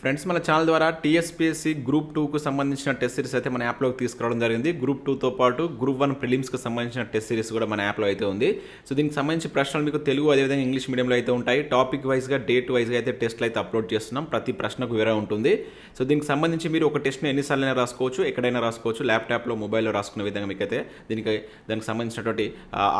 Friends మన channel ద్వారా TSPSC group టూకు సంబంధించిన టెస్ట్ సిరీస్ అయితే మన యాప్లోకి తీసుకురావడం జరిగింది. గ్రూప్ టూతో పాటు గ్రూప్ వన్ ప్రిలిమ్స్కి సంబంధించిన టెస్ట్ సిరీస్ కూడా మన యాప్లో అయితే ఉంది. సో దీనికి సంబంధించి ప్రశ్నలు మీకు తెలుగు అదేవిధంగా ఇంగ్లీష్ మీడియంలో అయితే ఉంటాయి. టాపిక్ వైజ్గా డేట్ వైజ్గా అయితే టెస్ట్లు అయితే అప్లోడ్ చేస్తున్నాం. ప్రతి ప్రశ్నకు వేరే ఉంటుంది. సో దీనికి సంబంధించి మీరు ఒక టెస్ట్ని ఎన్నిసార్లు అయినా రాసుకోవచ్చు ఎక్కడైనా రాసుకోవచ్చు. ల్యాప్టాప్లో మొబైల్లో రాసుకునే విధంగా మీకు అయితే దీనికి దానికి సంబంధించినటువంటి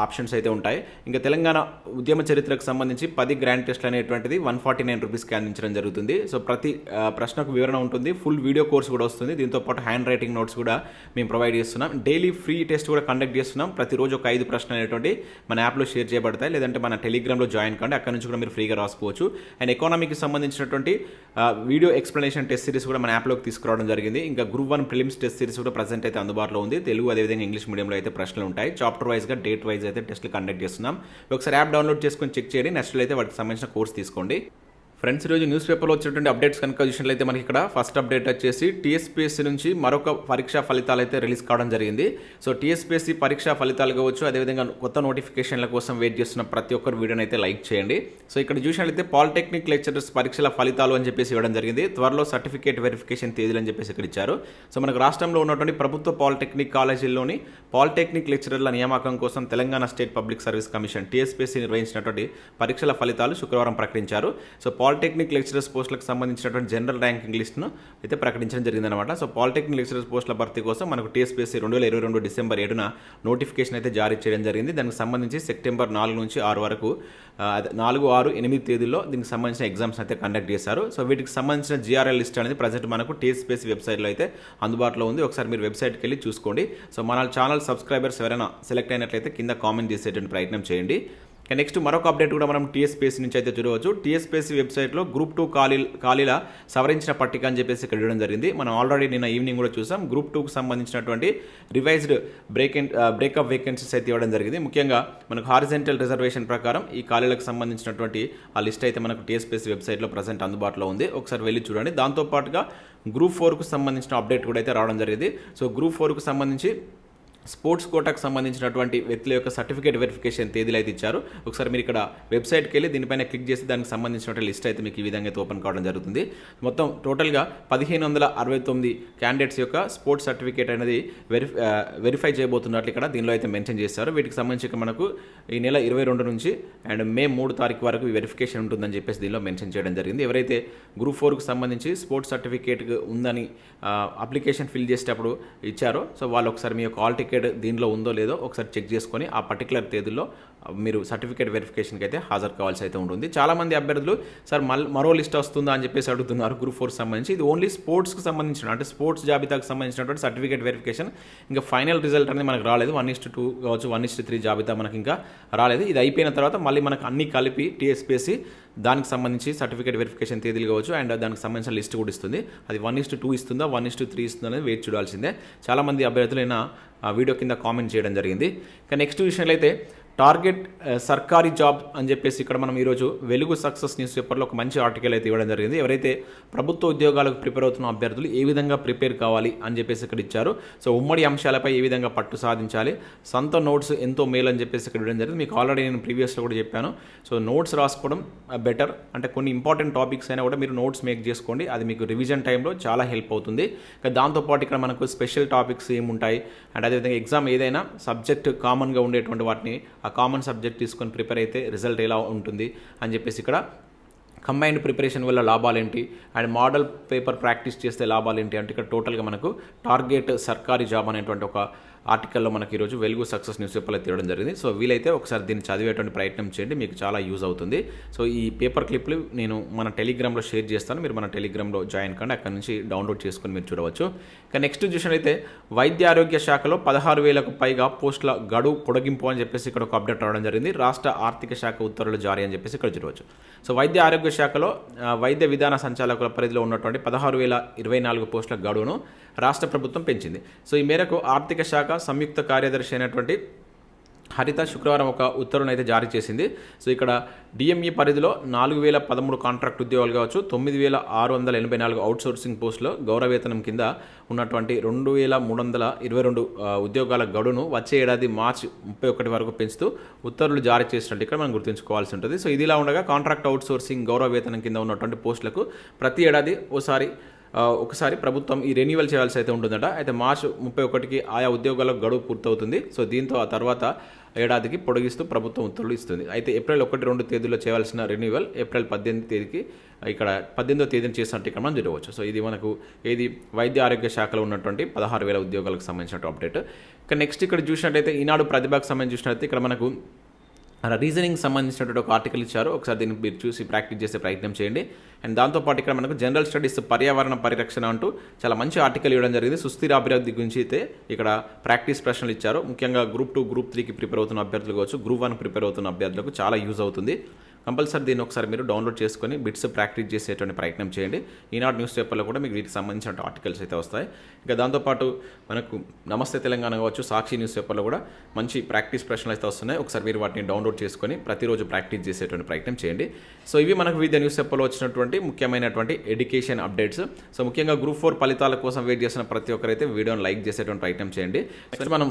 ఆప్షన్స్ అయితే ఉంటాయి. ఇంకా తెలంగాణ ఉద్యమ చరిత్రకు సంబంధించి పది గ్రాండ్ టెస్ట్లు అనేటువంటిది వన్ ఫార్టీ నైన్ రూపీస్కి అందించడం జరుగుతుంది. సో ప్రతి ప్రశ్నకు వివరణ ఉంటుంది. ఫుల్ వీడియో కోర్స్ కూడా వస్తుంది. దీంతో పాటు హ్యాండ్ రైటింగ్ నోట్స్ కూడా మేము ప్రొవైడ్ చేస్తున్నాం. డైలీ ఫ్రీ టెస్ట్ కూడా కండక్ట్ చేస్తున్నాం. ప్రతిరోజు ఒక ఐదు ప్రశ్నలు అనేటువంటి మన యాప్లో షేర్ చేయబడతాయి. లేదంటే మన టెలిగ్రామ్లో జాయిన్ కండి. అక్కడ నుంచి కూడా మీరు ఫ్రీగా రాసుకోవచ్చు. అండ్ ఎకానమీకి సంబంధించినటువంటి వీడియో ఎక్స్ప్లెనేషన్ టెస్ట్ సిరీస్ కూడా మన యాప్లోకి తీసుకురావడం జరిగింది. ఇంకా group one prelims test series కూడా ప్రజెంట్ అయితే అందుబాటులో ఉంది. తెలుగు అదేవిధంగా ఇంగ్లీష్ మీడియంలో అయితే ప్రశ్నలు ఉంటాయి. చాప్టర్ వైజ్గా డేట్ వైజ్ అయితే టెస్ట్లు కండక్ట్ చేస్తున్నాం. ఒకసారి యాప్ డౌన్లోడ్ చేసుకొని చెక్ చేయండి. నెక్స్ట్ అయితే వాటికి సంబంధించిన కోర్స్ తీసుకోండి. ఫ్రెండ్స్ ఈరోజు న్యూస్ పేపర్లో వచ్చినటువంటి అప్డేట్స్ కనుక చూసినట్లయితే మనకి ఇక్కడ ఫస్ట్ అప్డేట్ వచ్చేసి టీఎస్పీఎస్సీ నుంచి మరొక పరీక్షా ఫలితాలు అయితే రిలీజ్ కావడం జరిగింది. సో టీఎస్పీఎస్సీ పరీక్షా ఫలితాలు కావచ్చు అదేవిధంగా కొత్త నోటిఫికేషన్ల కోసం వెయిట్ చేస్తున్న ప్రతి ఒక్కరు వీడియోని అయితే లైక్ చేయండి. సో ఇక్కడ చూసినట్లయితే పాలిటెక్నిక్ లెక్చరర్స్ పరీక్షల ఫలితాలు అని చెప్పేసి ఇవ్వడం జరిగింది. త్వరలో సర్టిఫికేట్ వెరిఫికేషన్ తేదీలు అని చెప్పేసి ఇక్కడ ఇచ్చారు. సో మనకు రాష్ట్రంలో ఉన్నటువంటి ప్రభుత్వ పాలిటెక్నిక్ కాలేజీల్లోని పాలిటెక్నిక్ లెక్చరర్ల నియామకం కోసం Telangana state public service commission TSPSC నిర్వహించినటువంటి పరీక్షల ఫలితాలు శుక్రవారం ప్రకటించారు. సో పాలిటెక్నిక్ లెక్చరర్స్ పోస్టులకు సంబంధించినటువంటి జనరల్ ర్యాంకింగ్ లిస్ట్ను అయితే ప్రకటించడం జరిగిందనమాట సో పాలిటెక్నిక్ లెక్చరర్స్ పోస్టుల భర్తీ కోసం మనకు టీఎస్పీఎస్సీ రెండు వేల ఇరవై రెండు డిసెంబర్ ఏడున నోటిఫికేషన్ అయితే జారీ చేయడం జరిగింది. దానికి సంబంధించి సెప్టెంబర్ నాలుగు నుంచి ఆరు వరకు నాలుగు ఆరు ఎనిమిది తేదీల్లో దీనికి సంబంధించిన ఎగ్జామ్స్ అయితే కండక్ట్ చేశారు. సో వీటికి సంబంధించిన జిఆర్ఎల్ లిస్ట్ అనేది ప్రజెంట్ మనకు టీఎస్పీఎస్సీ వెబ్సైట్లో అయితే అందుబాటులో ఉంది. ఒకసారి మీరు వెబ్సైట్కి వెళ్ళి చూసుకోండి. సో మన ఛానల్ సబ్స్క్రైబర్స్ ఎవరైనా సెలెక్ట్ అయినట్లయితే కింద కామెంట్ చేసేటువంటి ప్రయత్నం చేయండి. నెక్స్ట్ మరొక అప్డేట్ కూడా మనం టీఎస్పీఎస్సీ నుంచి అయితే చూడవచ్చు. టీఎస్పీఎస్సీ వెబ్సైట్లో గ్రూప్ టూ ఖాళీ ఖాళీల సవరించిన పట్టిక అని చెప్పేసి ఇక్కడ ఇవ్వడం జరిగింది. మనం ఆల్రెడీ నిన్న ఈవినింగ్ కూడా చూసాం. గ్రూప్ టూకి సంబంధించినటువంటి రివైజ్డ్ బ్రేక్ బ్రేకప్ వేకెన్సీస్ అయితే ఇవ్వడం జరిగింది. ముఖ్యంగా మనకు హారిజెంటల్ రిజర్వేషన్ ప్రకారం ఈ ఖాళీలకు సంబంధించినటువంటి ఆ లిస్ట్ అయితే మనకు టీఎస్పీఎస్సీ వెబ్సైట్లో ప్రజెంట్ అందుబాటులో ఉంది. ఒకసారి వెళ్ళి చూడండి. దాంతోపాటుగా గ్రూప్ ఫోర్కు సంబంధించిన అప్డేట్ కూడా అయితే రావడం జరిగింది. సో గ్రూప్ ఫోర్కు సంబంధించి స్పోర్ట్స్ కోటాకు సంబంధించినటువంటి వ్యక్తుల యొక్క సర్టిఫికేట్ వెరిఫికేషన్ తేదీలు అయితే ఇచ్చారు. ఒకసారి మీరు ఇక్కడ వెబ్సైట్కి వెళ్ళి దీనిపైన క్లిక్ చేసి దానికి సంబంధించినటువంటి లిస్ట్ అయితే మీకు ఈ విధంగా అయితే ఓపెన్ కావడం జరుగుతుంది. మొత్తం టోటల్గా పదిహేను వందల అరవై తొమ్మిది క్యాండిడేట్స్ యొక్క స్పోర్ట్స్ సర్టిఫికేట్ అనేది వెరిఫై వెరిఫై చేయబోతున్నట్లు ఇక్కడ దీనిలో అయితే మెన్షన్ చేశారు వీటికి సంబంధించి మనకు ఈ నెల ఇరవై రెండు నుంచి అండ్ మే మూడు తారీఖు వరకు వెరిఫికేషన్ ఉంటుందని చెప్పేసి దీనిలో మెన్షన్ చేయడం జరిగింది. ఎవరైతే గ్రూప్ ఫోర్కు సంబంధించి స్పోర్ట్స్ సర్టిఫికేట్ ఉందని అప్లికేషన్ ఫిల్ చేసేటప్పుడు ఇచ్చారో సో వాళ్ళు ఒకసారి మీ యొక్క ఆల్ టికెట్ దీనిలో ఉందో లేదో ఒకసారి చెక్ చేసుకొని ఆ పర్టికులర్ తేదీలో మీరు సర్టిఫికేట్ వెరిఫికేషన్కి అయితే హాజరు కావాల్సి అయితే ఉంటుంది. చాలామంది అభ్యర్థులు సార్ మల్ మరో లిస్ట్ వస్తుందా? అని చెప్పేసి అడుగుతున్నారు గ్రూప్ ఫోర్ సంబంధించి. ఇది ఓన్లీ స్పోర్ట్స్కి సంబంధించిన అంటే స్పోర్ట్స్ జాబితాకు సంబంధించినటువంటి సర్టిఫికేట్ వెరిఫికేషన్ ఇంకా ఫైనల్ రిజల్ట్ అనేది మనకు రాలేదు. వన్ ఇస్ట్ టూ కావచ్చు వన్ ఇస్ట్ త్రీ జాబితా మనకి ఇంకా రాలేదు. ఇది అయిపోయిన తర్వాత మళ్ళీ మనకు అన్ని కలిపి టీఎస్పీఎస్సీ దానికి సంబంధించి సర్టిఫికేట్ వెరిఫికేషన్ తేదీలు కావచ్చు అండ్ దానికి సంబంధించిన లిస్ట్ కూడా ఇస్తుంది. అది వన్ ఇస్ టూ ఇస్తుందా వన్ ఇస్ త్రీ ఇస్తుందా అనేది వెయిట్ చూడాల్సిందే. చాలామంది అభ్యర్థులైన వీడియో కింద కామెంట్ చేయడం జరిగింది. ఇక నెక్స్ట్ విషయంలో అయితే టార్గెట్ సర్కారీ జాబ్ అని చెప్పేసి ఇక్కడ మనం ఈరోజు వెలుగు సక్సెస్ న్యూస్ పేపర్లో ఒక మంచి ఆర్టికల్ అయితే ఇవ్వడం జరిగింది. ఎవరైతే ప్రభుత్వ ఉద్యోగాలకు ప్రిపేర్ అవుతున్న అభ్యర్థులు ఏ విధంగా ప్రిపేర్ కావాలి అని చెప్పేసి ఇక్కడ ఇచ్చారు. సో ఉమ్మడి అంశాలపై ఏ విధంగా పట్టు సాధించాలి సొంత నోట్స్ ఎంతో మేలు అని చెప్పేసి ఇక్కడ ఇవ్వడం జరిగింది. మీకు ఆల్రెడీ నేను ప్రీవియస్లో కూడా చెప్పాను. సో నోట్స్ రాసుకోవడం బెటర్. అంటే కొన్ని ఇంపార్టెంట్ టాపిక్స్ అయినా కూడా మీరు నోట్స్ మేక్ చేసుకోండి. అది మీకు రివిజన్ టైంలో చాలా హెల్ప్ అవుతుంది. ఇంకా దాంతోపాటు ఇక్కడ మనకు స్పెషల్ టాపిక్స్ ఏముంటాయి? అండ్ అదేవిధంగా ఎగ్జామ్ ఏదైనా సబ్జెక్ట్ కామన్గా ఉండేటువంటి వాటిని ఆ కామన్ సబ్జెక్ట్ తీసుకొని ప్రిపేర్ అయితే రిజల్ట్ ఎలా ఉంటుంది అని చెప్పేసి ఇక్కడ కంబైన్డ్ ప్రిపరేషన్ వల్ల లాభాలేంటి అండ్ మోడల్ పేపర్ ప్రాక్టీస్ చేస్తే లాభాలేంటి అంటే ఇక్కడ టోటల్గా మనకు టార్గెట్ సర్కారీ జాబ్ అనేటువంటి ఒక ఆర్టికల్లో మనకి ఈరోజు వెలుగు సక్సెస్ న్యూస్ పేపర్లో తీయడం జరిగింది. సో వీలైతే ఒకసారి దీన్ని చదివేటువంటి ప్రయత్నం చేయండి. మీకు చాలా యూజ్ అవుతుంది. సో ఈ పేపర్ క్లిప్లు నేను మన టెలిగ్రామ్లో షేర్ చేస్తాను. మీరు మన టెలిగ్రామ్లో జాయిన్ కండి. అక్కడ నుంచి డౌన్లోడ్ చేసుకుని మీరు చూడవచ్చు. ఇక నెక్స్ట్ చూసినట్లయితే వైద్య ఆరోగ్య శాఖలో పదహారు వేలకు పైగా పోస్టుల గడువు పొడిగింపు అని చెప్పేసి ఇక్కడ ఒక అప్డేట్ రావడం జరిగింది. రాష్ట్ర ఆర్థిక శాఖ ఉత్తర్వులు జారీ అని చెప్పేసి ఇక్కడ చూడవచ్చు. సో వైద్య ఆరోగ్య శాఖలో వైద్య విధాన సంచాలకుల పరిధిలో ఉన్నటువంటి పదహారు వేల ఇరవై నాలుగు పోస్టుల గడువును రాష్ట్ర ప్రభుత్వం పెంచింది. సో ఈ మేరకు ఆర్థిక శాఖ సంయుక్త కార్యదర్శి అయినటువంటి హరిత శుక్రవారం ఒక ఉత్తర్వును అయితే జారీ చేసింది. సో ఇక్కడ డిఎంఈ పరిధిలో నాలుగు వేల పదమూడు కాంట్రాక్ట్ ఉద్యోగాలు కావచ్చు తొమ్మిది వేల ఆరు వందల ఎనభై నాలుగు అవుట్సోర్సింగ్ పోస్టులో గౌరవేతనం కింద ఉన్నటువంటి రెండు వేల మూడు వందల ఇరవై రెండు ఉద్యోగాల గడువును వచ్చే ఏడాది మార్చి ముప్పై ఒకటి వరకు పెంచుతూ ఉత్తర్వులు జారీ చేసినట్టు ఇక్కడ మనం గుర్తుంచుకోవాల్సి ఉంటుంది. సో ఇదిలా ఉండగా కాంట్రాక్ట్ అవుట్సోర్సింగ్ గౌరవేతనం కింద ఉన్నటువంటి పోస్టులకు ప్రతి ఏడాది ఓసారి ఒకసారి ప్రభుత్వం ఈ రెన్యువల్ చేయాల్సి అయితే ఉంటుందట. అయితే మార్చ్ ముప్పై ఒకటికి ఆయా ఉద్యోగాలకు గడువు పూర్తవుతుంది. సో దీంతో ఆ తర్వాత ఏడాదికి పొడిగిస్తూ ప్రభుత్వం ఉత్తర్వులు ఇస్తుంది అయితే ఏప్రిల్ ఒకటి రెండు తేదీలో చేయాల్సిన రెన్యువల్ ఏప్రిల్ పద్దెనిమిది తేదీకి ఇక్కడ పద్దెనిమిదో తేదీని చేసినట్టు ఇక్కడ మనం చూడవచ్చు సో ఇది మనకు ఏది వైద్య ఆరోగ్య శాఖలో ఉన్నటువంటి పదహారు వేల ఉద్యోగాలకు సంబంధించిన అప్డేట్. ఇక నెక్స్ట్ ఇక్కడ చూసినట్టయితే ఈనాడు ప్రతిభకు సంబంధించి చూసినట్టయితే ఇక్కడ మనకు రీజనింగ్ సంబంధించినటువంటి ఒక ఆర్టికల్ ఇచ్చారు. ఒకసారి దీన్ని మీరు చూసి ప్రాక్టీస్ చేసే ప్రయత్నం చేయండి. అండ్ దాంతోపాటు ఇక్కడ మనకు జనరల్ స్టడీస్ పర్యావరణ పరిరక్షణ అంటూ చాలా మంచి ఆర్టికల్ ఇవ్వడం జరిగింది. సుస్థిర అభివృద్ధి గురించి అయితే ఇక్కడ ప్రాక్టీస్ ప్రశ్నలు ఇచ్చారు. ముఖ్యంగా గ్రూప్ టూ గ్రూప్ త్రీకి ప్రిపేర్ అవుతున్న అభ్యర్థులు కావచ్చు గ్రూప్ వన్ ప్రిపేర్ అవుతున్న అభ్యర్థులకు చాలా యూజ్ అవుతుంది. కంపల్సరీ దీన్ని ఒకసారి మీరు డౌన్లోడ్ చేసుకొని బిట్స్ ప్రాక్టీస్ చేసేటువంటి ప్రయత్నం చేయండి. ఈనాడు న్యూస్ పేపర్లో కూడా మీకు వీటికి సంబంధించిన ఆర్టికల్స్ అయితే వస్తాయి. ఇంకా దాంతోపాటు మనకు నమస్తే తెలంగాణ కావచ్చు సాక్షి న్యూస్ పేపర్లో కూడా మంచి ప్రాక్టీస్ ప్రశ్నలు అయితే వస్తున్నాయి. ఒకసారి మీరు వాటిని డౌన్లోడ్ చేసుకొని ప్రతిరోజు ప్రాక్టీస్ చేసేటువంటి ప్రయత్నం చేయండి. సో ఇవి మనకు వివిధ న్యూస్ పేపర్లో వచ్చినటువంటి ముఖ్యమైనటువంటి ఎడ్యుకేషన్ అప్డేట్స్. సో ముఖ్యంగా గ్రూప్ ఫోర్ ఫలితాల కోసం వెయిట్ చేసిన ప్రతి ఒక్కరైతే వీడియోని లైక్ చేసేటువంటి ప్రయత్నం చేయండి. నెక్స్ట్ మనం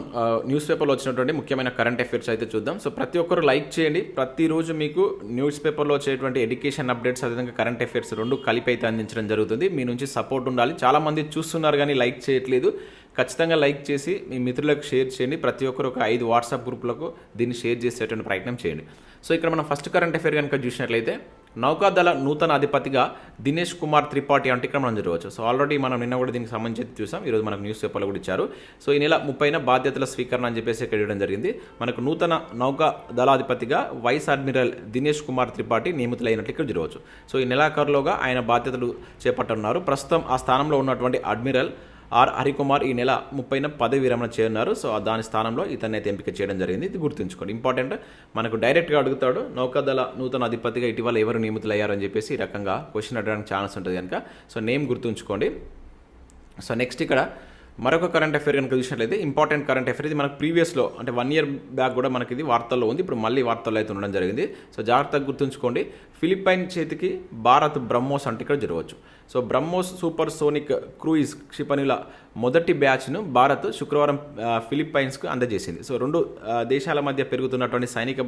న్యూస్ పేపర్లో వచ్చినటువంటి ముఖ్యమైన కరెంట్ అఫైర్స్ అయితే చూద్దాం. సో ప్రతి ఒక్కరు లైక్ చేయండి. ప్రతిరోజు మీకు న్యూ న్యూస్ పేపర్లో వచ్చేటువంటి ఎడ్యుకేషన్ అప్డేట్స్ అదేవిధంగా కరెంట్ అఫైర్స్ రెండు కలిపి అయితే అందించడం జరుగుతుంది. మీ నుంచి సపోర్ట్ ఉండాలి. చాలామంది చూస్తున్నారు కానీ లైక్ చేయట్లేదు. ఖచ్చితంగా లైక్ చేసి మీ మిత్రులకు షేర్ చేయండి. ప్రతి ఒక్కరు ఒక ఐదు వాట్సాప్ గ్రూపులకు దీన్ని షేర్ చేసేటువంటి ప్రయత్నం చేయండి. సో ఇక్కడ మనం ఫస్ట్ కరెంట్ అఫైర్ కనుక చూసినట్లయితే నౌకాదళ నూతన అధిపతిగా దినేష్ కుమార్ త్రిపాఠి అంటిక్రమణం జరగవచ్చు. మనం సో ఆల్రెడీ మనం నిన్న కూడా దీనికి సంబంధించి చూసాం. ఈరోజు మనకు న్యూస్ పేపర్లో కూడా ఇచ్చారు. సో ఈ నెల ముప్పైన బాధ్యతల స్వీకరణ అని చెప్పేసి ఇక్కడ ఇవ్వడం జరిగింది. మనకు నూతన నౌకా దళాధిపతిగా వైస్ అడ్మిరల్ దినేష్ కుమార్ త్రిపాఠి నియమితులైనట్లు ఇక్కడ జరగవచ్చు. సో ఈ నెలాఖరులోగా ఆయన బాధ్యతలు చేపట్టనున్నారు. ప్రస్తుతం ఆ స్థానంలో ఉన్నటువంటి అడ్మిరల్ ఆర్ హరికుమార్ ఈ నెల ముప్పైన పదవి విరమణ చేరున్నారు సో దాని స్థానంలో ఇతన్ని అయితే ఎంపిక చేయడం జరిగింది. ఇది గుర్తుంచుకోండి. ఇంపార్టెంట్. మనకు డైరెక్ట్గా అడుగుతాడు నౌకాదళ నూతన అధిపతిగా ఇటీవల ఎవరు నియమితులయ్యారని చెప్పేసి ఈ రకంగా క్వశ్చన్ అడగడానికి ఛాన్స్ ఉంటుంది కనుక సో నేమ్ గుర్తుంచుకోండి. సో నెక్స్ట్ ఇక్కడ మరొక కరెంట్ అఫేర్ కనుక చూసినట్లయితే ఇంపార్టెంట్ కరెంట్ అఫేర్ ఇది మనకు ప్రీవియస్లో అంటే వన్ ఇయర్ బ్యాక్ కూడా మనకి ఇది వార్తల్లో ఉంది. ఇప్పుడు మళ్ళీ వార్తల్లో అయితే ఉండడం జరిగింది. సో జాగ్రత్తగా గుర్తుంచుకోండి. ఫిలిప్పైన్ చేతికి భారత్ బ్రహ్మోస్ అంటే ఇక్కడ జరగవచ్చు. So BrahMos supersonic cruise క్షిపణుల మొదటి బ్యాచ్ను భారత్ శుక్రవారం ఫిలిప్పైన్స్కు అందజేసింది. సో రెండు దేశాల మధ్య పెరుగుతున్నటువంటి సైనిక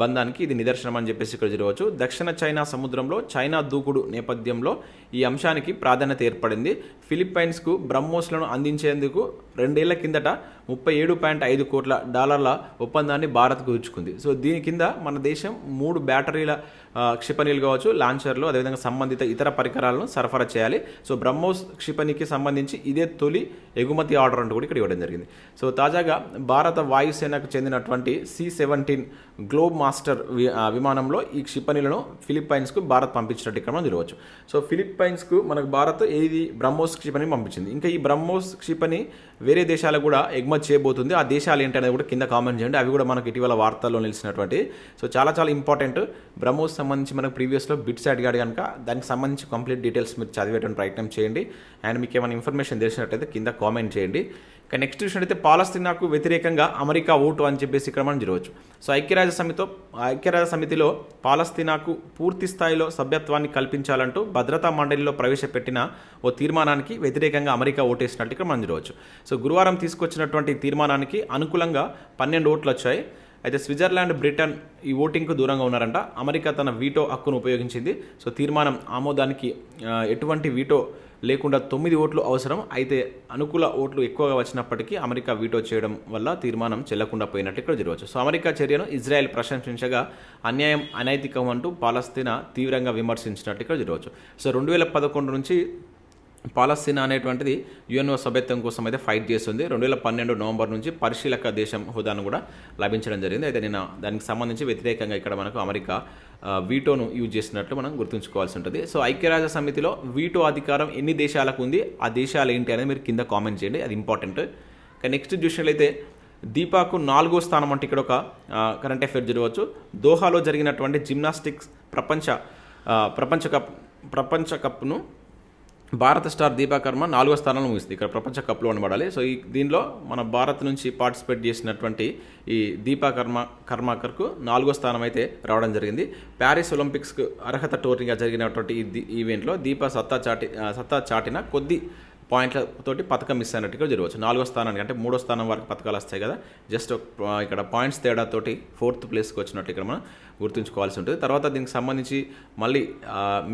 బంధానికి ఇది నిదర్శనం అని చెప్పేసి ఇక్కడ చూడవచ్చు. దక్షిణ చైనా సముద్రంలో చైనా దూకుడు నేపథ్యంలో ఈ అంశానికి ప్రాధాన్యత ఏర్పడింది. ఫిలిప్పైన్స్కు బ్రహ్మోస్లను అందించేందుకు రెండేళ్ళ కిందట ముప్పై ఏడు పాయింట్ ఐదు కోట్ల డాలర్ల ఒప్పందాన్ని భారత్ కుదుర్చుకుంది సో దీని కింద మన దేశం మూడు బ్యాటరీల క్షిపణిలు కావచ్చు లాంచర్లు అదేవిధంగా సంబంధిత ఇతర పరికరాలను సరఫరా చేయాలి. సో బ్రహ్మోస్ క్షిపణికి సంబంధించి ఇదే తొలి ఎగుమతి ఆర్డర్ అంటూ కూడా ఇక్కడ ఇవ్వడం జరిగింది. సో తాజాగా భారత వాయుసేనకు చెందినటువంటి సి సెవెంటీన్ గ్లోబ్ మాస్టర్ విమానంలో ఈ క్షిపణిలను ఫిలిప్పైన్స్కు భారత్ పంపించినట్టు ఇక్కడ మనం చూడవచ్చు. సో ఫిలిప్పైన్స్కు మనకు భారత్ ఏది బ్రహ్మోస్ క్షిపణి పంపించింది. ఇంకా ఈ బ్రహ్మోస్ క్షిపణి వేరే దేశాలకు కూడా ఎగుమతి చేయబోతుంది. ఆ దేశాలు ఏంటనేది కూడా కింద కామెంట్ చేయండి. అవి కూడా మనకు ఇటీవల వార్తల్లో నిలిచినటువంటి. సో చాలా చాలా ఇంపార్టెంట్. బ్రహ్మోస్ సంబంధించి మనకు ప్రీవియస్లో బిట్స్ అడిగాడు కనుక దానికి సంబంధించి కంప్లీట్ డీటెయిల్స్ మీరు చదివేటువంటి ప్రయత్నం చేయండి. అండ్ మీకు ఏమైనా ఇన్ఫర్మేషన్ తెలిసినట్టయితే కింద కామెంట్ చేయండి. ఇక నెక్స్ట్ చూసినట్టయితే పాలస్తీనాకు వ్యతిరేకంగా అమెరికా ఓటు అని చెప్పేసి ఇక్కడ మనం చూడవచ్చు సో ఐక్యరాజ్య సమితితో ఐక్యరాజ్య సమితిలో పాలస్తీనాకు పూర్తి స్థాయిలో సభ్యత్వాన్ని కల్పించాలంటూ భద్రతా మండలిలో ప్రవేశపెట్టిన ఓ తీర్మానానికి వ్యతిరేకంగా అమెరికా ఓటేసినట్టు ఇక్కడ మనం చూడవచ్చు సో గురువారం తీసుకొచ్చినటువంటి తీర్మానానికి అనుకూలంగా పన్నెండు ఓట్లు వచ్చాయి. అయితే స్విట్జర్లాండ్ బ్రిటన్ ఈ ఓటింగ్కు దూరంగా ఉన్నారంట. అమెరికా తన వీటో హక్కును ఉపయోగించింది. సో తీర్మానం ఆమోదానికి ఎటువంటి వీటో లేకుండా తొమ్మిది ఓట్లు అవసరం. అయితే అనుకూల ఓట్లు ఎక్కువగా వచ్చినప్పటికీ అమెరికా వీటో చేయడం వల్ల తీర్మానం చెల్లకుండా పోయినట్టు ఇక్కడ జరగవచ్చు. సో అమెరికా చర్యను ఇజ్రాయెల్ ప్రశంసించగా అన్యాయం అనైతికం అంటూ పాలస్తీనా తీవ్రంగా విమర్శించినట్టు ఇక్కడ జరగవచ్చు. సో రెండు వేల పదకొండు నుంచి పాలస్తీనా అనేటువంటిది యుఎన్ఓ సభ్యత్వం కోసం అయితే ఫైట్ చేస్తుంది. రెండు వేల పన్నెండు నవంబర్ నుంచి పరిశీలక దేశం హోదాను కూడా లభించడం జరిగింది. అయితే నిన్న దానికి సంబంధించి వ్యతిరేకంగా ఇక్కడ మనకు అమెరికా వీటోను యూజ్ చేసినట్లు మనం గుర్తుంచుకోవాల్సి ఉంటుంది. సో ఐక్యరాజ్య సమితిలో వీటో అధికారం ఎన్ని దేశాలకు ఉంది ఆ దేశాలు ఏంటి అనేది మీరు కింద కామెంట్ చేయండి. అది ఇంపార్టెంట్. కానీ నెక్స్ట్ చూసినట్లయితే దీపాకు నాలుగో స్థానం అంటే ఇక్కడ ఒక కరెంట్ అఫేర్ జరగవచ్చు. దోహాలో జరిగినటువంటి జిమ్నాస్టిక్స్ ప్రపంచ ప్రపంచ కప్ ప్రపంచ కప్ను భారత స్టార్ దీపాకర్మ నాలుగో స్థానంలో ముగిస్తుంది ఇక్కడ ప్రపంచ కప్లో అనబడాలి సో ఈ దీనిలో మన భారత్ నుంచి పార్టిసిపేట్ చేసినటువంటి ఈ దీపాకర్మ కర్మాకర్కు నాలుగో స్థానం అయితే రావడం జరిగింది. ప్యారిస్ ఒలింపిక్స్కు అర్హత టోర్నీగా జరిగినటువంటి ఈ ఈవెంట్లో దీపా సత్తా చాటి సత్తా చాటిన కొద్ది పాయింట్లతోటి పథకం మిస్ అయినట్టుగా జరగవచ్చు. నాలుగో స్థానానికి అంటే మూడో స్థానం వరకు పథకాలు వస్తాయి కదా. జస్ట్ ఇక్కడ పాయింట్స్ తేడాతోటి ఫోర్త్ ప్లేస్కి వచ్చినట్టు ఇక్కడ మనం గుర్తుంచుకోవాల్సి ఉంటుంది. తర్వాత దీనికి సంబంధించి మళ్ళీ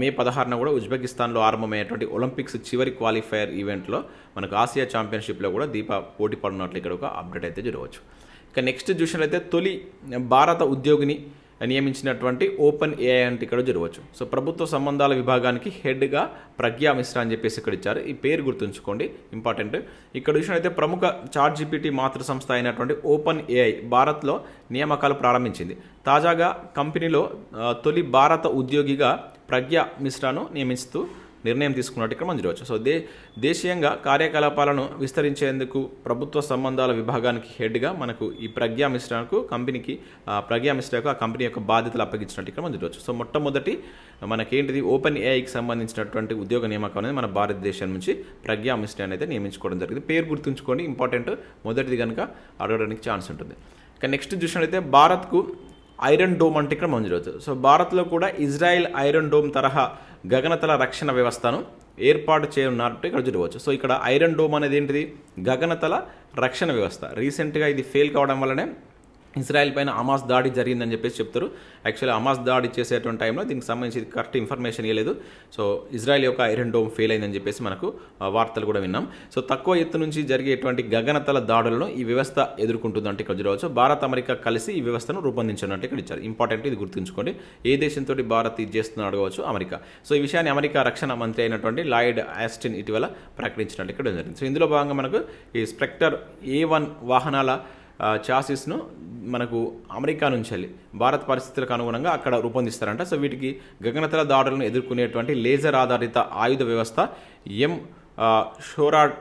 మే పదహారున కూడా ఉజ్బెకిస్తాన్లో ఆరంభమయ్యేటువంటి ఒలింపిక్స్ చివరి క్వాలిఫైయర్ ఈవెంట్లో మనకు ఆసియా ఛాంపియన్షిప్లో కూడా దీప పోటీ పడినట్లు ఇక్కడ ఒక అప్డేట్ అయితే జరగవచ్చు. ఇక నెక్స్ట్ చూసినట్లయితే తొలి భారత ఉద్యోగిని నియమించినటువంటి ఓపెన్ ఏఐ అంటే ఇక్కడ జరగవచ్చు. సో ప్రభుత్వ సంబంధాల విభాగానికి హెడ్గా ప్రజ్ఞా మిశ్రా అని చెప్పేసి ఇక్కడ ఇచ్చారు. ఈ పేరు గుర్తుంచుకోండి ఇంపార్టెంట్. ఇక్కడ చూసినట్లయితే ప్రముఖ చార్ట్ జీపీటీ మాతృ సంస్థ అయినటువంటి ఓపెన్ ఏఐ భారత్లో నియామకాలు ప్రారంభించింది. తాజాగా కంపెనీలో తొలి భారత ఉద్యోగిగా ప్రజ్ఞా మిశ్రాను నియమిస్తూ నిర్ణయం తీసుకున్నట్టు ఇక్కడ మనం చూడవచ్చు. సో దే దేశీయంగా కార్యకలాపాలను విస్తరించేందుకు ప్రభుత్వ సంబంధాల విభాగానికి హెడ్గా మనకు ఈ ప్రజ్ఞా మిశ్రాకు కంపెనీకి ప్రజ్ఞా మిశ్రాకు ఆ కంపెనీ యొక్క బాధ్యతలు అప్పగించినట్టు ఇక్కడ మనం చూడవచ్చు. సో మొట్టమొదటి మనకేంటిది? ఓపెన్ ఏఐకి సంబంధించినటువంటి ఉద్యోగ నియామకం అనేది మన భారతదేశం నుంచి ప్రజ్ఞా మిశ్రా అయితే నియమించుకోవడం జరిగింది. పేరు గుర్తుంచుకోండి. ఇంపార్టెంట్. మొదటిది కనుక అడగడానికి ఛాన్స్ ఉంటుంది. ఇక నెక్స్ట్ చూసినట్లయితే భారత్కు ఐరన్ డోమ్ అంటే ఇక్కడ మనం చూడవచ్చు. సో భారత్లో కూడా ఇజ్రాయెల్ ఐరన్ డోమ్ తరహా గగనతల రక్షణ వ్యవస్థను ఏర్పాటు చేయనున్నట్టు ఇక్కడ చూడవచ్చు. సో ఇక్కడ ఐరన్ డోమ్ అనేది ఏంటిది? గగనతల రక్షణ వ్యవస్థ. రీసెంట్గా ఇది ఫెయిల్ కావడం వల్లనే ఇజ్రాయెల్ పైన అమాస్ దాడి జరిగిందని చెప్పేసి చెప్తారు. యాక్చువల్లీ అమాస్ దాడి చేసేటువంటి టైంలో దీనికి సంబంధించి కరెక్ట్ ఇన్ఫర్మేషన్ ఇవ్వలేదు సో ఇజ్రాయెల్ యొక్క ఐరన్ డోమ్ ఫెయిల్ అయిందని చెప్పేసి మనకు వార్తలు కూడా విన్నాం. సో తక్కువ ఎత్తు నుంచి జరిగేటువంటి గగనతల దాడులను ఈ వ్యవస్థ ఎదుర్కొంటుందంటే ఇక్కడ చూడవచ్చు. భారత్ అమెరికా కలిసి ఈ వ్యవస్థను రూపొందించినట్టు ఇక్కడ ఇచ్చారు. ఇంపార్టెంట్ ఇది గుర్తుంచుకోండి. ఏ దేశంతో భారత్ ఇది చేస్తుందో అడగవచ్చు. అమెరికా. సో ఈ విషయాన్ని అమెరికా రక్షణ మంత్రి అయినటువంటి లాయిడ్ ఆస్టిన్ ఇటీవల ప్రకటించినట్టు ఇక్కడ జరిగింది. సో ఇందులో భాగంగా మనకు ఈ స్పెక్టర్ ఏ వన్ వాహనాల చాసిస్ను మనకు అమెరికా నుంచి వెళ్ళి భారత్ పరిస్థితులకు అనుగుణంగా అక్కడ రూపొందిస్తారంట. సో వీటికి గగనతల దాడులను ఎదుర్కొనేటువంటి లేజర్ ఆధారిత ఆయుధ వ్యవస్థ ఎం షోరాడ్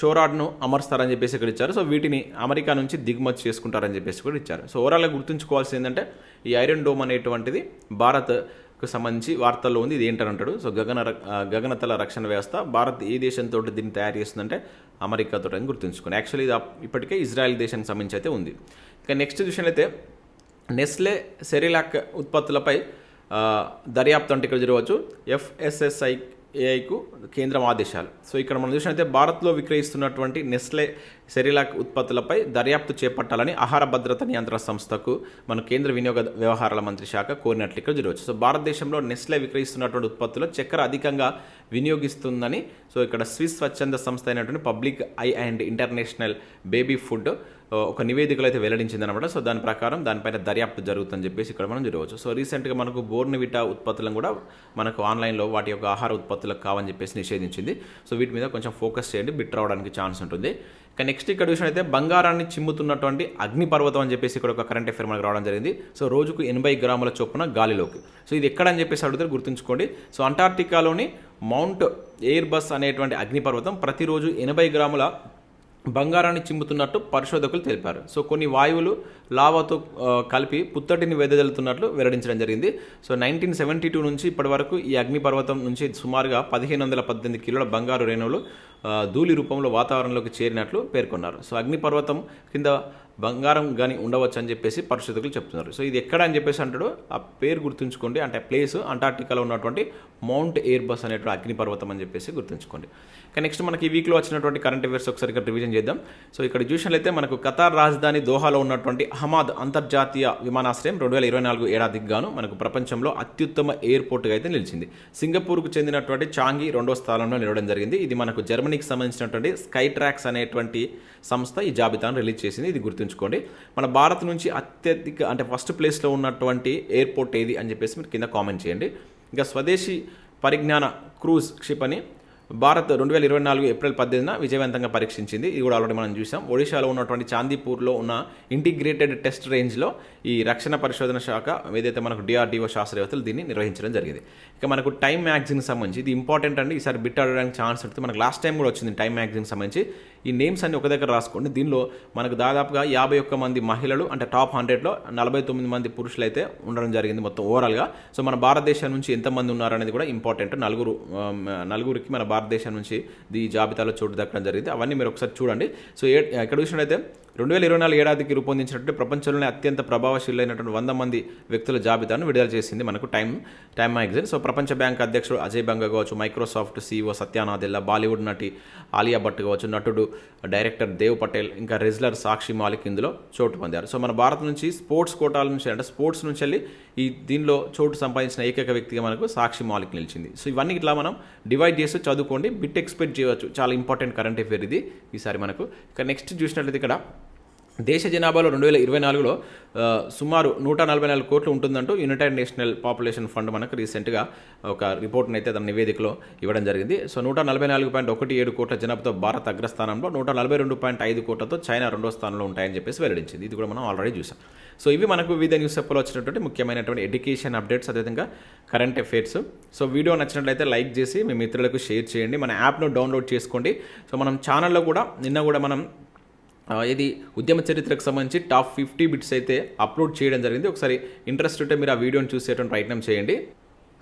షోరాడ్ను అమరుస్తారని చెప్పేసి ఇక్కడ ఇచ్చారు. సో వీటిని అమెరికా నుంచి దిగుమతి చేసుకుంటారని చెప్పేసి కూడా ఇచ్చారు. సో ఓవరాల్గా గుర్తుంచుకోవాల్సింది ఏంటంటే ఈ ఐరన్ డోమ్ అనేటువంటిది భారత్కు సంబంధించి వార్తల్లో ఉంది. ఇది ఏంటని అంటాడు? సో గగన గగనతల రక్షణ వ్యవస్థ భారత్ ఏ దేశంతో దీన్ని తయారు చేస్తుందంటే అమెరికాతో అని గుర్తుంచుకుని. యాక్చువల్లీ ఇది ఇప్పటికే ఇజ్రాయెల్ దేశానికి సంబంధించి అయితే ఉంది. ఇక నెక్స్ట్ విషయం అయితే నెస్లే సెరిలాక్ ఉత్పత్తులపై దర్యాప్తు అంటే ఇక్కడ జరగవచ్చు ఎఫ్ఎస్ఎస్ఐ ఏఐకు కేంద్రం ఆదేశాలు. సో ఇక్కడ మనం చూసినట్లయితే భారత్లో విక్రయిస్తున్నటువంటి నెస్లే సెరిలాక్ ఉత్పత్తులపై దర్యాప్తు చేపట్టాలని ఆహార భద్రత నియంత్రణ సంస్థకు మన కేంద్ర వినియోగ వ్యవహారాల మంత్రి శాఖ కోరినట్లు ఇక్కడ జరగవచ్చు సో భారతదేశంలో నెస్లే విక్రయిస్తున్నటువంటి ఉత్పత్తులు చక్కెర అధికంగా వినియోగిస్తుందని సో ఇక్కడ స్విస్ స్వచ్ఛంద సంస్థ అయినటువంటి public eye and international baby food ఒక నివేదికలు అయితే వెల్లడించింది అనమాట సో దాని ప్రకారం దానిపైన దర్యాప్తు జరుగుతుందని చెప్పేసి ఇక్కడ మనం జరగవచ్చు సో రీసెంట్గా మనకు బోర్నివిటా ఉత్పత్తులను కూడా మనకు ఆన్లైన్లో వాటి యొక్క ఆహార ఉత్పత్తులకు కావని చెప్పేసి నిషేధించింది. సో వీటి మీద కొంచెం ఫోకస్ చేయండి బిట్ రావడానికి ఛాన్స్ ఉంటుంది. ఇక నెక్స్ట్ ఇక్కడ విషయం అయితే బంగారాన్ని చిమ్ముతున్నటువంటి అగ్నిపర్వతం అని చెప్పేసి ఇక్కడ ఒక కరెంట్ అఫేర్ మనకు రావడం జరిగింది. సో రోజుకు ఎనభై గ్రాముల చొప్పున గాలిలోకి. సో ఇది ఎక్కడ అని చెప్పేసి అడుగుతారు గుర్తుంచుకోండి. సో అంటార్టికాలోని మౌంట్ ఎయిర్ బస్ అనేటువంటి అగ్నిపర్వతం ప్రతిరోజు ఎనభై గ్రాముల బంగారాన్ని చిమ్ముతున్నట్టు పరిశోధకులు తెలిపారు. సో కొన్ని వాయువులు లావాతో కలిపి పుత్తటిని వెదజల్లుతున్నట్లు వెల్లడించడం జరిగింది. సో నైన్టీన్ సెవెంటీ టూ నుంచి ఇప్పటి వరకు ఈ అగ్నిపర్వతం నుంచి సుమారుగా పదిహేను వందల పద్దెనిమిది కిలోల బంగారు రేణువులు ధూళి రూపంలో వాతావరణంలోకి చేరినట్లు పేర్కొన్నారు. సో అగ్నిపర్వతం కింద బంగారం కానీ ఉండవచ్చు అని చెప్పేసి పరిశోధకులు చెప్తున్నారు. సో ఇది ఎక్కడ అని చెప్పేసి అంటాడు ఆ పేరు గుర్తుంచుకోండి. అంటే ప్లేస్ అంటార్టికాలో ఉన్నటువంటి మౌంట్ ఎయిర్ బస్ అనేటువంటి అగ్నిపర్వతం అని చెప్పేసి గుర్తుంచుకోండి. నెక్స్ట్ మనకి ఈ వీక్లో వచ్చినటువంటి కరెంట్ అఫేర్స్ ఒకసారి ఇక్కడ రివిజన్ చేద్దాం. సో ఇక్కడ చూసినట్లయితే మనకు ఖతార్ రాజధాని దోహాలో ఉన్నటువంటి అహ్మద్ అంతర్జాతీయ విమానాశ్రయం రెండు వేల ఇరవై నాలుగు ఏడాదికి గాను మనకు ప్రపంచంలో అత్యుత్తమ ఎయిర్పోర్ట్గా అయితే నిలిచింది. సింగపూర్కు చెందినటువంటి చాంగి రెండో స్థానంలో నిలవడం జరిగింది. ఇది మనకు జర్మనీకి సంబంధించినటువంటి స్కై ట్రాక్స్ అనేటువంటి సంస్థ ఈ జాబితాను రిలీజ్ చేసింది. ఇది గుర్తుంచుకోండి. మన భారత్ నుంచి అత్యధిక అంటే ఫస్ట్ ప్లేస్లో ఉన్నటువంటి ఎయిర్పోర్ట్ ఏది అని చెప్పేసి మీరు కింద కామెంట్ చేయండి. ఇంకా స్వదేశీ పరిజ్ఞాన క్రూజ్ క్షిపణి భారత్ రెండు వేల ఇరవై నాలుగు ఏప్రిల్ పద్దెనిమిదిన విజయవంతంగా పరీక్షించింది. ఇది కూడా ఆల్రెడీ మనం చూసాం. ఒడిశాలో ఉన్నటువంటి చాందీపూర్లో ఉన్న ఇంటిగ్రేటెడ్ టెస్ట్ రేంజ్లో ఈ రక్షణ పరిశోధన శాఖ ఏదైతే మనకు డిఆర్డీఓ శాస్త్రవేత్తలు దీన్ని నిర్వహించడం జరిగింది. ఇక మనకు టైం మ్యాగజైన్కి సంబంధించి ఇది ఇంపార్టెంట్ అండి. ఈసారి బిట్ ఆడడానికి ఛాన్స్ ఉంటుంది మనకు లాస్ట్ టైం కూడా వచ్చింది టైం మ్యాగజైన్కి సంబంధించి. ఈ నేమ్స్ అన్ని ఒక దగ్గర రాసుకోండి. దీనిలో మనకు దాదాపుగా యాభై ఒక్క మంది మహిళలు అంటే టాప్ హండ్రెడ్లో నలభై తొమ్మిది మంది పురుషులు అయితే ఉండడం జరిగింది మొత్తం ఓవరాల్గా సో మన భారతదేశం నుంచి ఎంతమంది ఉన్నారనేది కూడా ఇంపార్టెంట్ నలుగురు నలుగురికి మన భారతదేశం నుంచి ఈ జాబితాలో చోటు దక్కడం జరిగింది. అవన్నీ మీరు ఒకసారి చూడండి. సో ఏ ఎక్కడ చూసినట్టయితే రెండు వేల ఇరవై నాలుగు ఏడాదికి రూపొందించినట్టు ప్రపంచంలోనే అత్యంత ప్రభావశీలైనటువంటి వంద మంది వ్యక్తుల జాబితాను విడుదల చేసింది మనకు టైం టైమ్ మ్యాగజైన్. సో ప్రపంచ బ్యాంక్ అధ్యక్షుడు అజయ్ బంగ కావచ్చు మైక్రోసాఫ్ట్ సీఈఓ సత్యానాదెల్లా బాలీవుడ్ నటి ఆలియా భట్ కావచ్చు నటుడు డైరెక్టర్ దేవ్ పటేల్ ఇంకా రెజ్లర్ సాక్షి మాలిక్ ఇందులో చోటు పొందారు. సో మన భారత్ నుంచి స్పోర్ట్స్ కోటాల నుంచి అంటే స్పోర్ట్స్ నుంచి వెళ్ళి ఈ దీనిలో చోటు సంపాదించిన ఏకైక వ్యక్తిగా మనకు సాక్షి మాలిక్ నిలిచింది. సో ఇవన్నీ ఇట్లా మనం డివైడ్ చేసి చదువుకోండి బిట్ ఎక్స్పెక్ట్ చేయవచ్చు. చాలా ఇంపార్టెంట్ కరెంట్ అఫేర్ ఇది ఈసారి మనకు. ఇక నెక్స్ట్ చూసినట్లయితే ఇక్కడ దేశ జనాభాలో రెండు వేల ఇరవై నాలుగులో సుమారు నూట నలభై నాలుగు కోట్లు ఉంటుందంటూ యునైటెడ్ నేషనల్ పాపులేషన్ ఫండ్ మనకు రీసెంట్గా ఒక రిపోర్ట్ని అయితే తన నివేదికలో ఇవ్వడం జరిగింది. సో నూట నలభై నాలుగు పాయింట్ ఒకటి ఏడు కోట్ల జనాభాతో భారత్ అగ్రస్థానంలో నూట నలభై రెండు పాయింట్ ఐదు కోట్లతో చైనా రెండో స్థానంలో ఉంటాయని చెప్పేసి వెల్లడించింది. ఇది కూడా మనం ఆల్రెడీ చూసాం. సో ఇవి మనకు వివిధ న్యూస్ పేపర్లో వచ్చినటువంటి ముఖ్యమైనటువంటి ఎడ్యుకేషన్ అప్డేట్స్ అదేవిధంగా కరెంట్ అఫైర్స్. సో వీడియో నచ్చినట్లయితే లైక్ చేసి మీ మిత్రులకు షేర్ చేయండి. మన యాప్ను డౌన్లోడ్ చేసుకోండి. సో మనం ఛానల్లో కూడా నిన్న కూడా మనం ఇది ఉద్యమ చరిత్రకు సంబంధించి టాప్ ఫిఫ్టీ బిట్స్ అయితే అప్లోడ్ చేయడం జరిగింది. ఒకసారి ఇంట్రెస్ట్ ఉంటే మీరు ఆ వీడియోని చూసేటువంటి ప్రయత్నం చేయండి.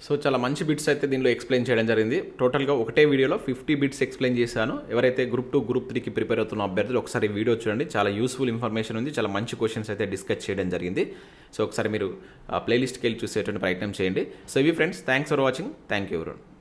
సో చాలా మంచి బిట్స్ అయితే దీనిలో ఎక్స్ప్లెయిన్ చేయడం జరిగింది. టోటల్గా ఒకటే వీడియోలో ఫిఫ్టీ బిట్స్ ఎక్స్ప్లెయిన్ చేశాను. ఎవరైతే గ్రూప్ టూ గ్రూప్ త్రీకి ప్రిపేర్ అవుతున్న అభ్యర్థులు ఒకసారి వీడియో చూడండి. చాలా యూస్ఫుల్ ఇన్ఫర్మేషన్ ఉంది. చాలా మంచి క్వశ్చన్స్ అయితే డిస్కస్ చేయడం జరిగింది. సో ఒకసారి మీరు ప్లేలిస్ట్కి వెళ్ళి చూసేటువంటి ప్రయత్నం చేయండి. సో ఇవి friends thanks for watching thank you ఎవరు